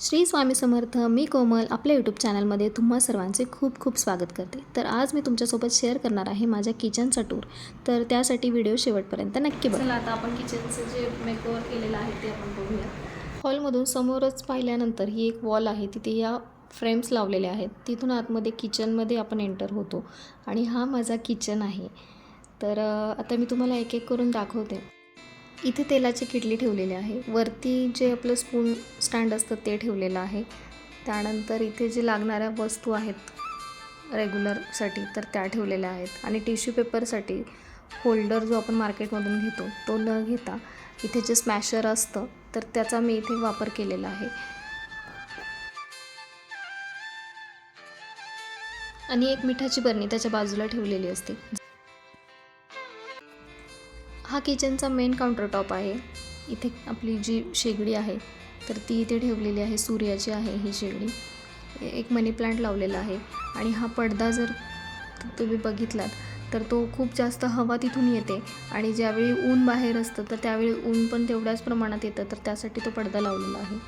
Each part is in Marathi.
श्री स्वामी समर्थ मी कोमल आपल्या यूट्यूब चॅनलमध्ये तुम्हा सर्वांचे खूप खूप स्वागत करते. तर आज मी तुमच्यासोबत शेअर करणार आहे माझ्या किचनचा टूर तर त्यासाठी व्हिडिओ शेवटपर्यंत नक्की बघा. आता आपण किचनचं जे मेकओवर केलेलं आहे ते आपण बघूया. हॉलमधून समोरच पाहिल्यानंतर ही एक वॉल आहे. तिथे या फ्रेम्स लावलेल्या आहेत. तिथून आतमध्ये किचनमध्ये आपण एंटर होतो. आणि हा माझा किचन आहे. तर आता मी तुम्हाला एक एक करून दाखवते. इथे तेलाची किटली ठेवलेली आहे. वरती जे आपलं स्पून स्टँड असतं ते ठेवलेलं आहे. त्यानंतर इथे जे लागणाऱ्या वस्तू आहेत रेग्युलरसाठी तर त्या ठेवलेल्या आहेत. आणि टिश्यू पेपरसाठी होल्डर जो आपण मार्केटमधून घेतो तो न घेता इथे जे स्मॅशर असतं तर त्याचा मी इथे वापर केलेला आहे. आणि एक मिठाची बरणी त्याच्या बाजूला ठेवलेली असते. हा किचनचा मेन काउंटर टॉप आहे. इथे आपली जी शेगडी आहे तर ती इथे ठेवलेली आहे. सूर्याची आहे ही शेगडी. एक मनी प्लांट लावलेला आहे. आणि हा पडदा जर तुम्ही बघितलात तर तो खूप जास्त हवा तिथून येते. आणि ज्यावेळी ऊन बाहेर असतं तर त्यावेळी ऊन पण तेवढ्याच प्रमाणात येतं तर त्यासाठी तो पडदा लावलेला आहे.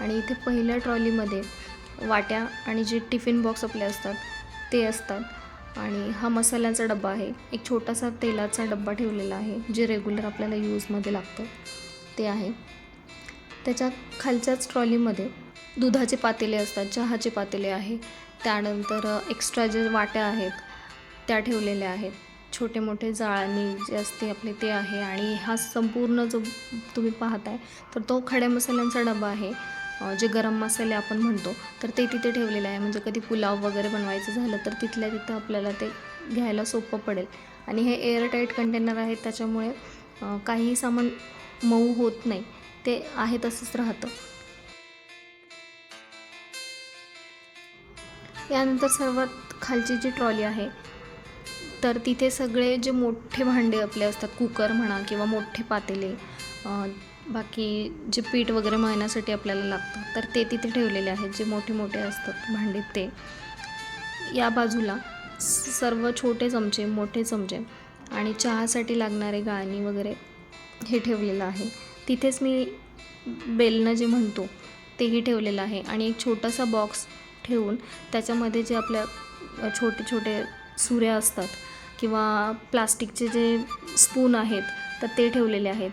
आणि इथे पहिल्या ट्रॉलीमध्ये वाट्या आणि जे टिफिन बॉक्स आपले असतात ते असतात. आणि हा मसाल्याचा डब्बा आहे. एक छोटासा तेलाचा डब्बा ठेवलेला आहे जे रेग्युलर आपल्याला यूजमध्ये लागतं. ते आहे. त्याच्या खालच्याच ट्रॉलीमध्ये दुधाचे पातेले असतात चहाचे पातेले आहे. त्यानंतर एक्स्ट्रा जे वाट्या आहेत त्या ठेवलेल्या आहेत. छोटे मोठे जाळणी जे असते आपले ते आहे. आणि हा संपूर्ण जो तुम्ही पाहताय तर तो खड्या मसाल्यांचा डबा आहे. जे गरम मसाले आपण म्हणतो तर ते तिथे ठेवलेले आहे. म्हणजे कधी पुलाव वगैरे बनवायचं झालं तर तिथल्या तिथं आपल्याला ते घ्यायला सोपं पडेल. आणि हे एअरटाईट कंटेनर आहेत त्याच्यामुळे काहीही सामान मऊ होत नाही. ते आहे तसंच राहतं. यानंतर सर्वात खालची जी ट्रॉली आहे तर तिथे सगळे जे मोठे भांडे आपले असतात कुकर म्हणा किंवा मोठे पातेले बाकी जे पीठ वगैरे मळण्यासाठी आपल्याला लागतं तर ते तिथे ठेवलेले आहेत जे मोठे मोठे असतात भांडे ते. या बाजूला स- सर्व छोटे चमचे मोठे चमचे आणि चहासाठी लागणारे गाळणी वगैरे हे ठेवलेलं आहे. तिथेच मी बेलनं जे म्हणतो तेही ठेवलेलं आहे. आणि एक छोटासा बॉक्स ठेवून त्याच्यामध्ये जे आपल्या छोटे छोटे सुऱ्या असतात किंवा प्लास्टिकचे जे स्पून आहेत तर ते ठेवलेले आहेत.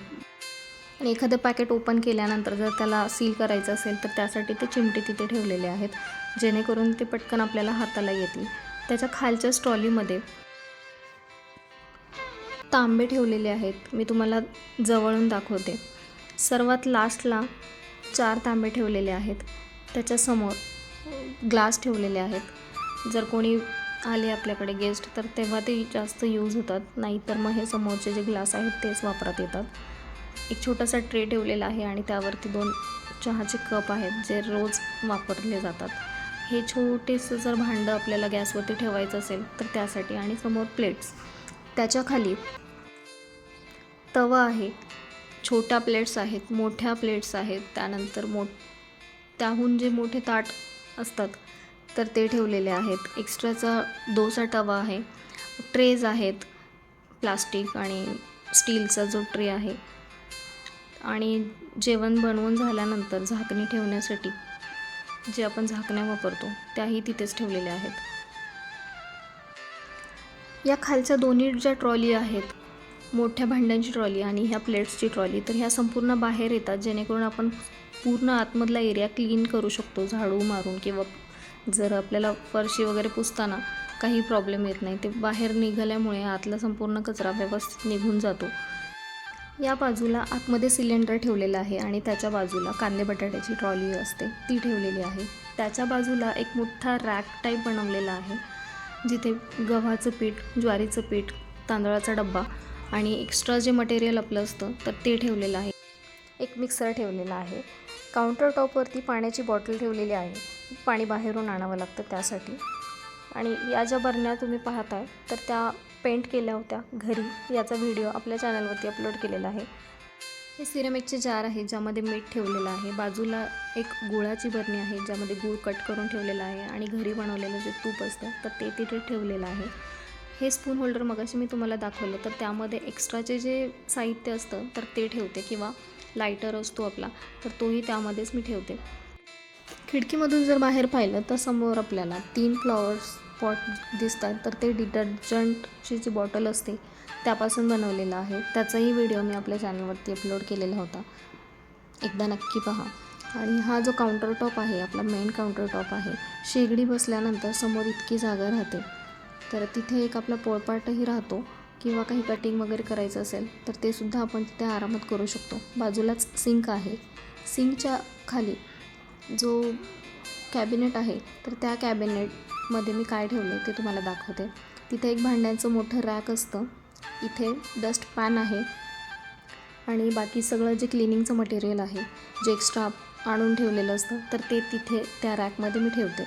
आणि एखादं पॅकेट ओपन केल्यानंतर जर त्याला सील करायचं असेल तर त्यासाठी ते चिमटे तिथे ठेवलेले आहेत जेणेकरून ते पटकन आपल्याला हाताला येतील. त्याच्या खालच्या स्टॉलीमध्ये तांबे ठेवलेले आहेत. मी तुम्हाला जवळून दाखवते. सर्वात लास्टला चार तांबे ठेवलेले आहेत. त्याच्यासमोर ग्लास ठेवलेले आहेत. जर कोणी आले आपल्याकडे गेस्ट तर तेव्हा ते जास्त यूज होतात. नाहीतर मग हे समोरचे जे ग्लास आहेत तेच वापरात येतात. एक छोटासा ट्रे ठेवलेला आहे आणि त्यावरती दोन चहाचे कप आहेत जे रोज वापरले जातात. हे छोटेसं जर भांडं आपल्याला गॅसवरती ठेवायचं असेल तर त्यासाठी आणि समोर प्लेट्स. त्याच्याखाली तवा आहे छोट्या प्लेट्स आहेत मोठ्या प्लेट्स आहेत त्यानंतर मो त्याहून जे मोठे ताट असतात तर ते ठेवलेले आहेत. एक्स्ट्राचा दोसा तवा आहे ट्रेज आहेत प्लास्टिक आणि स्टीलचा जो ट्रे आहे आणि जेवण बनवून झाल्यानंतर झाकणी ठेवण्यासाठी जे आपण झाकण्या वापरतो त्याही तिथेच ठेवलेल्या आहेत. या खालच्या दोन्ही ज्या ट्रॉली आहेत मोठ्या भांड्यांची ट्रॉली आणि ह्या प्लेट्सची ट्रॉली तर ह्या संपूर्ण बाहेर येतात जेणेकरून आपण पूर्ण आतमधला एरिया क्लीन करू शकतो झाडू मारून किंवा जर आपल्याला फरशी वगैरे पुसताना काही प्रॉब्लेम येत नाही ते बाहेर निघाल्यामुळे आतला संपूर्ण कचरा व्यवस्थित निघून जातो. या बाजूला आतमध्ये सिलेंडर ठेवलेला आहे आणि त्याच्या बाजूला कांदे बटाट्याची ट्रॉली असते ती ठेवलेली आहे. त्याच्या बाजूला एक मोठा रॅक टाईप बनवलेला आहे जिथे गव्हाचं पीठ ज्वारीचं पीठ तांदळाचा डब्बा आणि एक्स्ट्रा जे मटेरियल आपलं असतं तर ते ठेवलेलं आहे. एक मिक्सर ठेवलेला आहे. काउंटर टॉपवरती पाण्याची बॉटल ठेवलेली आहे. पाणी बाहेरून आणावं लागतं त्यासाठी. आणि या ज्या बरण्या तुम्ही पाहताय तर त्या पेंट केल्या होत्या घरी. याचा व्हिडिओ आपल्या चॅनलवरती अपलोड केलेला आहे. हे सिरेमिकचे जार आहे ज्यामध्ये मीठ ठेवलेलं आहे. बाजूला एक गुळाची बरणी आहे ज्यामध्ये गूळ कट करून ठेवलेला आहे आणि घरी बनवलेलं जे तूप असतं तर ते तिथे ठेवलेलं आहे. हे स्पून होल्डर मगाशी मी तुम्हाला दाखवलं तर त्यामध्ये एक्स्ट्राचे जे साहित्य असतं तर ते ठेवते. किंवा लायटर असतो आपला तर तोही त्यामध्येच मी ठेवते. खिडकीमधून जर बाहेर पाहिलं तर समोर आपल्याला तीन फ्लॉवर्स पॉट दिसतात. तर ते डिटर्जंटची जी बॉटल असते. त्यापासून बनवलेलं आहे. त्याचाही व्हिडिओ मी आपल्या चॅनलवरती अपलोड केलेला होता. एकदा नक्की पहा. आणि हा जो काउंटर टॉप आहे आपला मेन काउंटर टॉप आहे शेगडी बसल्यानंतर समोर इतकी जागा राहते. तर तिथे एक आपला पोळपाटही राहतो किंवा काही कटिंग वगैरे करायचं असेल तर ते सुद्धा आपण तिथे आरामात करू शकतो. बाजूलाच सिंक आहे. सिंकच्या खाली जो कॅबिनेट आहे तर त्या कॅबिनेटमध्ये मी काय ठेवलं ते तुम्हाला दाखवते. तिथे एक भांड्यांचं मोठं रॅक असतं. इथे डस्ट पॅन आहे आणि बाकी सगळं जे क्लिनिंगचं मटेरियल आहे जे एक्स्ट्रा आणून ठेवलेलं असतं तर ते तिथे त्या रॅकमध्ये मी ठेवते.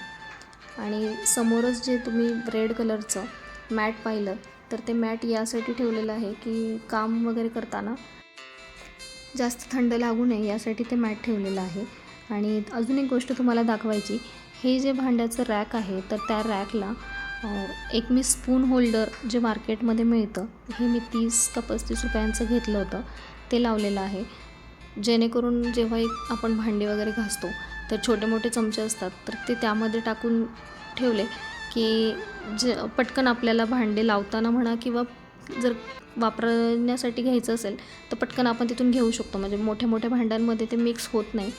आणि समोरच जे तुम्ही रेड कलरचं मॅट पाहिलं तर ते मॅट यासाठी ठेवलेलं आहे की काम वगैरे करताना जास्त थंड लागू नये यासाठी ते मॅट ठेवलेलं आहे. आणि अजून एक गोष्ट तुम्हाला दाखवायची हे जे भांड्याचं रॅक आहे तर त्या रॅकला एक मी स्पून होल्डर जे मार्केटमध्ये मिळतं हे मी तीस का पस्तीस रुपयांचं घेतलं होतं. ते लावलेलं आहे. जेणेकरून जेव्हा एक आपण भांडी वगैरे घासतो तर छोटे मोठे चमचे असतात तर ते त्यामध्ये टाकून ठेवले की जे पटकन आपल्याला भांडे लावताना म्हणा किंवा जर वापरण्यासाठी घ्यायचं असेल तर पटकन आपण तिथून घेऊ शकतो. म्हणजे मोठ्या मोठ्या भांड्यांमध्ये ते मिक्स होत नाही.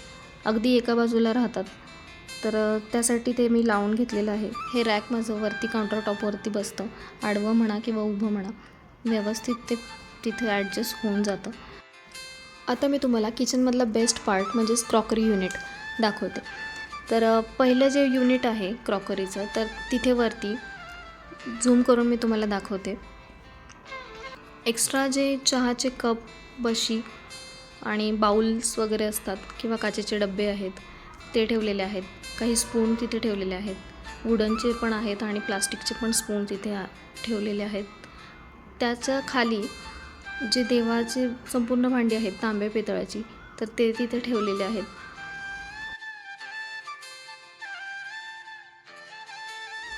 अगदी एका बाजूला राहतात. तर त्यासाठी ते मी लावून घेतलेलं आहे. हे रॅक माझं वरती काउंटर टॉपवरती बसतं. आडवं म्हणा किंवा उभं म्हणा. व्यवस्थित ते तिथे ॲडजस्ट होऊन जातं. आता मी तुम्हाला किचनमधला बेस्ट पार्ट म्हणजेच क्रॉकरी युनिट दाखवते. तर पहिलं जे युनिट आहे क्रॉकरीचं तर तिथे वरती झूम करून मी तुम्हाला दाखवते. एक्स्ट्रा जे चहाचे कप बशी आणि बाउल्स वगैरे असतात किंवा काचेचे डबे आहेत ते ठेवलेले आहेत. काही स्पून तिथे ठेवलेले आहेत. वुडनचे पण आहेत आणि प्लास्टिकचे पण स्पून तिथे ठेवलेले आहेत. त्याच्याखाली जे देवाचे संपूर्ण भांडी आहेत तांबे पितळाची तर ते तिथे ठेवलेले आहेत.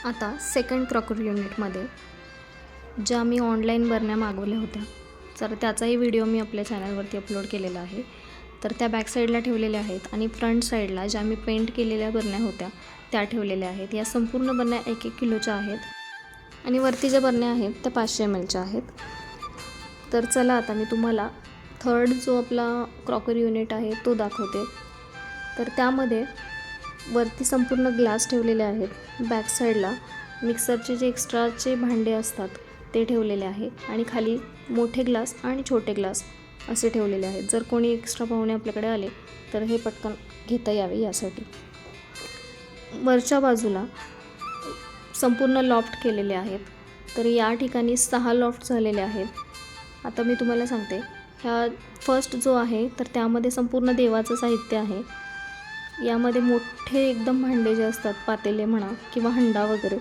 आता सेकंड क्रॉकरी युनिटमध्ये ज्या मी ऑनलाईन बरण्या मागवल्या होत्या. तर त्याचाही व्हिडिओ मी आपल्या चॅनलवरती अपलोड केलेला आहे. तर त्या बॅक साईडला ठेवलेल्या आहेत आणि फ्रंट साईडला ज्या मी पेंट केलेल्या बरण्या होत्या त्या ठेवलेल्या आहेत. या संपूर्ण बरण्या एक एक किलोच्या आहेत. आणि वरती ज्या बरण्या आहेत त्या पाचशे एम एलच्या आहेत. तर चला आता मी तुम्हाला थर्ड जो आपला क्रॉकरी युनिट आहे तो दाखवते. तर त्यामध्ये वरती संपूर्ण ग्लास ठेवलेले आहेत. बॅक साईडला मिक्सरचे जे एक्स्ट्राचे भांडे असतात ते ठेवलेले आहे आणि खाली मोठे ग्लास आणि छोटे ग्लास असे ठेवलेले आहेत. जर कोणी एक्स्ट्रा पाहुणे आपल्याकडे आले तर हे पटकन घेता यावे यासाठी. वरच्या बाजूला संपूर्ण लॉफ्ट केलेले आहेत. तर या ठिकाणी सहा लॉफ्ट झालेले आहेत. आता मी तुम्हाला सांगते. ह्या फर्स्ट जो आहे तर त्यामध्ये संपूर्ण देवाचं साहित्य आहे. यामध्ये मोठे एकदम भांडे जे असतात पातेले म्हणा किंवा हंडा वगैरे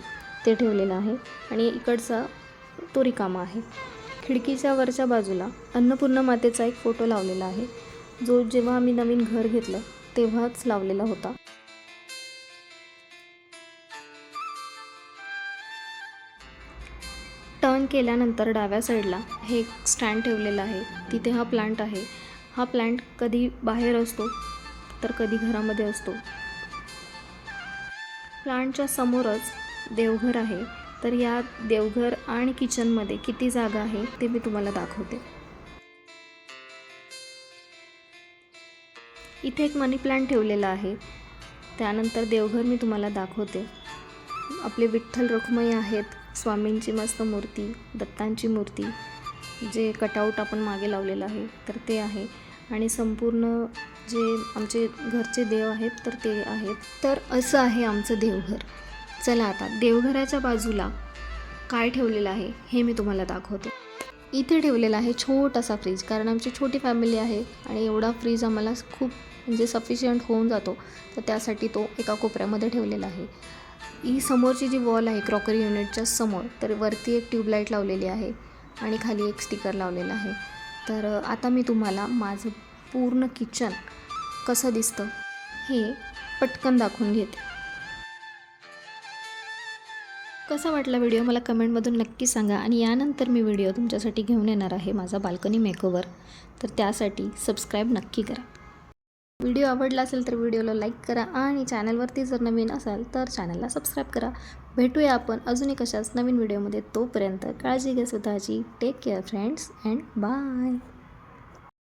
ते ठेवलेलं आहे. आणि इकडचा तो रिकामा आहे. खिडकीच्या वरच्या बाजूला अन्नपूर्णा मातेचा एक फोटो लावलेला आहे. जो जेव्हा आम्ही नवीन घर घेतलं तेव्हाच लावलेला होता. टर्न केल्यानंतर डाव्या साईडला हे एक स्टँड ठेवलेलं आहे. तिथे हा प्लांट आहे. हा प्लांट कधी बाहेर असतो तर कधी घरामध्ये असतो. प्लांटच्या समोरच देवघर आहे. तर या देवघर आणि किचनमध्ये किती जागा आहे ते मी तुम्हाला दाखवते. इथे एक मनी प्लांट ठेवलेला आहे. त्यानंतर देवघर मी तुम्हाला दाखवते. आपले विठ्ठल रखुमाई आहेत स्वामींची मस्त मूर्ती दत्तांची मूर्ती जे कटआउट आपण मागे लावलेलं आहे तर ते आहे. आणि संपूर्ण जे आमचे घरचे देव आहेत तर ते आहेत. तर असं आहे आमचं देवघर. चला आता देवघराच्या बाजूला काय ठेवलेलं आहे हे मी तुम्हाला दाखवते. इथे ठेवलेला आहे छोटासा फ्रीज कारण आमची छोटी फॅमिली आहे आणि एवढा फ्रीज आम्हाला खूप म्हणजे सफिशियंट होऊन जातो. तर त्यासाठी तो एका कोपऱ्यामध्ये ठेवलेला आहे. ही समोरची जी वॉल आहे क्रॉकरी युनिटच्या समोर तर वरती एक ट्यूबलाईट लावलेली आहे आणि खाली एक स्टिकर लावलेला आहे. तर आता मी तुम्हाला माझं पूर्ण किचन कसं दिसतं हे पटकन दाखवून घेते. कसा वाटला व्हिडिओ मला कमेंटमधून नक्की सांगा आणि यानंतर मी व्हिडिओ तुमच्यासाठी घेऊन येणार आहे माझा बाल्कनी मेकओवर. तर त्यासाठी सबस्क्राईब नक्की करा. व्हिडिओ आवडला असेल तर व्हिडिओला लाईक करा आणि चॅनलवरती जर नवीन असाल तर चॅनलला सबस्क्राईब करा. भेटूया आपण अजूनही कशाच नवीन व्हिडिओमध्ये तोपर्यंत काळजी घ्या स्वतःची. Take care friends and bye